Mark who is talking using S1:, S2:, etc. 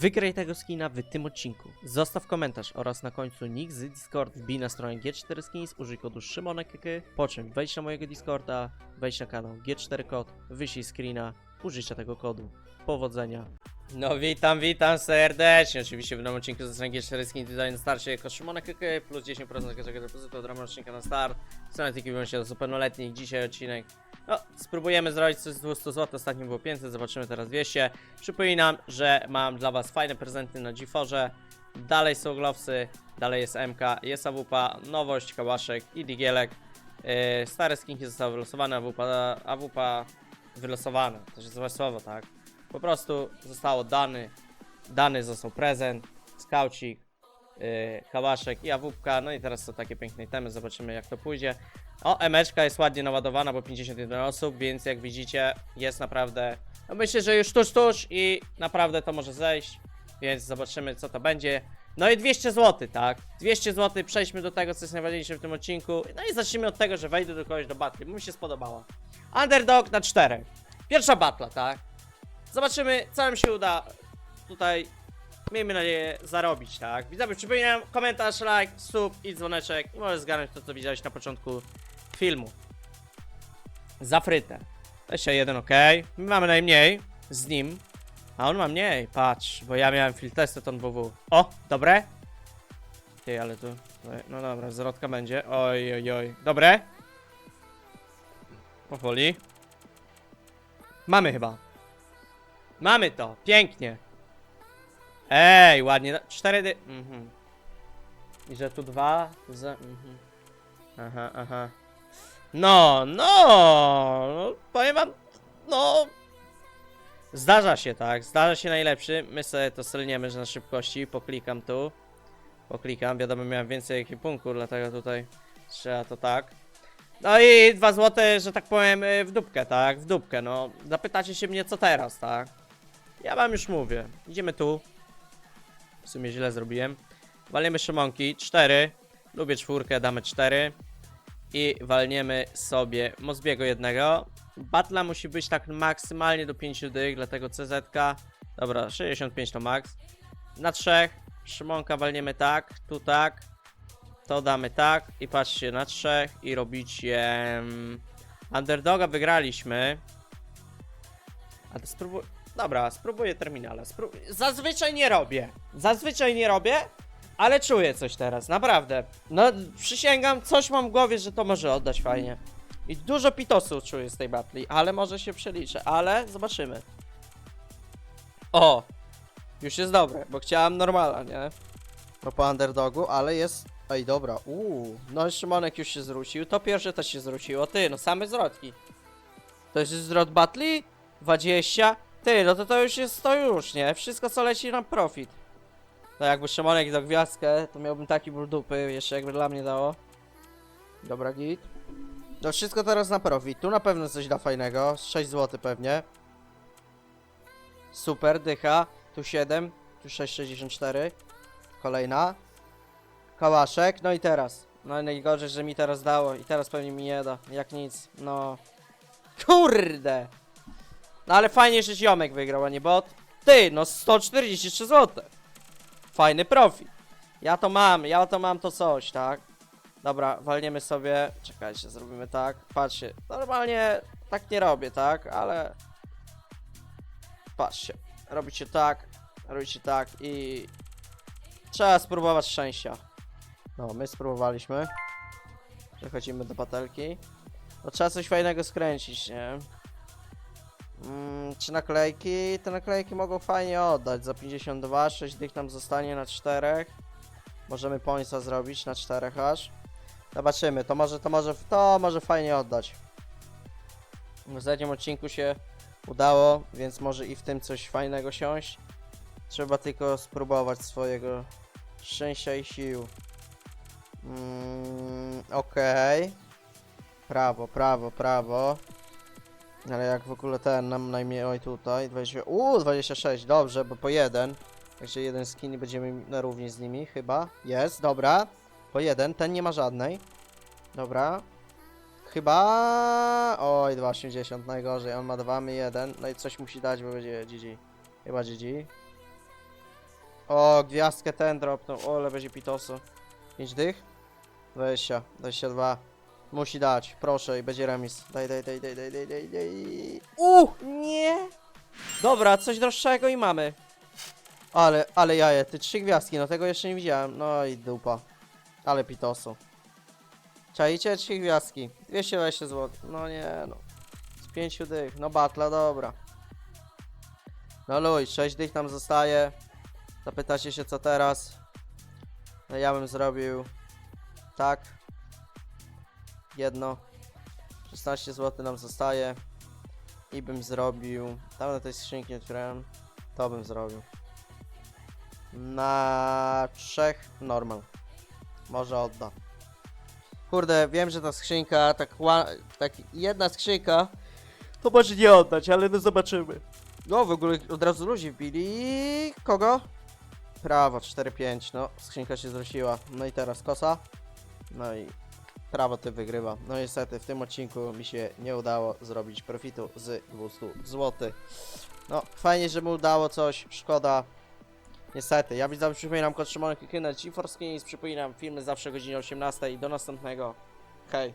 S1: Wygraj tego skina w tym odcinku. Zostaw komentarz oraz na końcu nick z Discord wbij na stronę G4 Skins, użyj kodu SzymonekK, po czym wejdź na mojego Discorda, wejdź na kanał G4 Kod, wyślij screena, użyjcie tego kodu. Powodzenia. No witam, witam serdecznie. Oczywiście w nowym odcinku ze strony G4 Skins tutaj na starcie jako SzymonekK plus 10% każdego depozytu od ramu odcinka na start. Strony tylko wyłącznie do pełnoletnich. Dzisiaj odcinek no, spróbujemy zrobić coś z 200 zł, ostatnio było 500, zobaczymy teraz 200. Przypominam, że mam dla was fajne prezenty na GeForce. Dalej są glowsy, dalej jest MK, jest AWP, nowość, kałaszek i digielek. Yy, stare skinki zostały wylosowane, AWP, AWP wylosowane, to jest złe słowo, tak? Po prostu zostało dany, dany został prezent, skaucik, yy, kałaszek i AWP, no i teraz są takie piękne temy, zobaczymy jak to pójdzie. O, emeczka jest ładnie naładowana, bo 51 osób, więc jak widzicie, jest naprawdę. No myślę, że już tuż, tuż i naprawdę to może zejść, więc zobaczymy, co to będzie. No i 200 zł, tak? 200 zł, przejdźmy do tego, co jest najważniejsze w tym odcinku. No i zacznijmy od tego, że wejdę do kogoś do battle, bo mi się spodobała. Underdog na 4. Pierwsza batla, tak? Zobaczymy, co nam się uda tutaj. Miejmy nadzieję zarobić, tak? Widzowie, przypominam, komentarz, like, sub i dzwoneczek i możesz zgarnąć to, co widziałeś na początku filmu. Za frytę. 21, ok. My mamy najmniej z nim. A on ma mniej, patrz, bo ja miałem field testy ton WW. O, dobre? Ty, ale tu. No dobra, zwrotka będzie. Oj, oj, oj. Dobre? Powoli. Mamy chyba. Mamy to, pięknie. Ej, ładnie. Cztery dy... Mhm. I że tu dwa, z... Mhm. Aha, aha. No, no, no, powiem wam, no, zdarza się, tak, zdarza się najlepszy, my sobie to strzelniemy, że na szybkości, poklikam tu, poklikam, wiadomo, miałem więcej ekwipunku, dlatego tutaj trzeba to tak. No i dwa złote, że tak powiem, y, w dupkę, tak, w dupkę, no, zapytacie się mnie, co teraz, tak, ja wam już mówię, idziemy tu, w sumie źle zrobiłem, walniemy szymonki, cztery, lubię czwórkę, damy cztery, i walniemy sobie Mozbiego jednego. Batla musi być tak maksymalnie do 5 dych, dlatego CZ. Dobra, 65 to max. Na trzech. Szymonka walniemy tak, tu tak. To damy tak i patrzcie na trzech i robicie mm, underdoga wygraliśmy. A to spróbuj. Dobra, spróbuję terminala. Spró... Zazwyczaj nie robię. Zazwyczaj nie robię, ale czuję coś teraz, naprawdę. No, przysięgam, coś mam w głowie, że to może oddać fajnie. I dużo pitosu czuję z tej batli, ale może się przeliczę, ale zobaczymy. O! Już jest dobre, bo chciałem normala, nie? No po underdogu, ale jest... Ej, dobra, uuu. No Szymonek już się zwrócił, to pierwsze też się zwróciło. Ty, no same zwrotki. To jest zwrot batli? 20? Ty, no to to już jest to już, nie? Wszystko co leci na profit. No jakby Szymonek dał gwiazdkę, to miałbym taki ból dupy, jeszcze jakby dla mnie dało. Dobra, git. To wszystko teraz na profit. Tu na pewno coś da fajnego. z 6 zł pewnie. Super, dycha. Tu 7, tu 6,64. Kolejna. Kałaszek, no i teraz. No najgorzej, że mi teraz dało i teraz pewnie mi nie da. Jak nic, no. Kurde! No ale fajnie, że ziomek wygrał, a nie bot. Ty, no 143 zł. Fajny profit. Ja to mam, ja to mam to coś, tak? Dobra, walniemy sobie. Czekajcie, zrobimy tak. Patrzcie, normalnie tak nie robię, tak? Ale. Patrzcie, robicie tak, robicie tak i. Trzeba spróbować szczęścia. No, my spróbowaliśmy. Przechodzimy do patelki. No trzeba coś fajnego skręcić, nie? Mm, czy naklejki? Te naklejki mogą fajnie oddać. Za 52, 6 dych nam zostanie na 4. Możemy pońca zrobić na 4 aż. Zobaczymy, to może, to może, to może fajnie oddać. W ostatnim odcinku się udało, więc może i w tym coś fajnego siąść. Trzeba tylko spróbować swojego szczęścia i sił. Mm, Okej. Prawo, prawo, prawo. Ale jak w ogóle ten nam najmniej, oj tutaj, 20, uuu 26, dobrze, bo po jeden. Także jeden skin i będziemy na równi z nimi, chyba. Jest, dobra. Po jeden, ten nie ma żadnej. Dobra. Chyba... Oj, 2,80, najgorzej, on ma 2, my 1. No i coś musi dać, bo będzie GG. Chyba GG. O, gwiazdkę ten dropnął. O, ale będzie pitosu. 5 dych? 20, 22. Musi dać, proszę i będzie remis. Daj, daj, daj, daj, daj, daj, daj, daj. U, nie. Dobra, coś droższego i mamy. Ale, ale jaje, ty trzy gwiazdki, no tego jeszcze nie widziałem. No i dupa. Ale pitosu. Czajcie trzy gwiazdki. 220 zł. No nie no. Z pięciu dych. No batla, dobra. No luj, 6 dych nam zostaje. Zapytacie się co teraz. No ja bym zrobił tak. Jedno. 16 zł nam zostaje. I bym zrobił. Tam na tej skrzynki otwierałem. To bym zrobił. Na trzech normal. Może odda. Kurde, wiem, że ta skrzynka, tak, tak jedna skrzynka, to może nie oddać, ale no zobaczymy. No, w ogóle od razu ludzi wbili. Kogo? Prawo, 4-5, no, skrzynka się zwróciła. No i teraz kosa. No i prawo ty wygrywa. No niestety, w tym odcinku mi się nie udało zrobić profitu z 200 zł. No, fajnie, że mu udało coś, szkoda. Niestety, ja widzę, przypominam kod Szymon Kikynę, GeForce Skins, przypominam, filmy zawsze o godzinie 18 do następnego. Hej.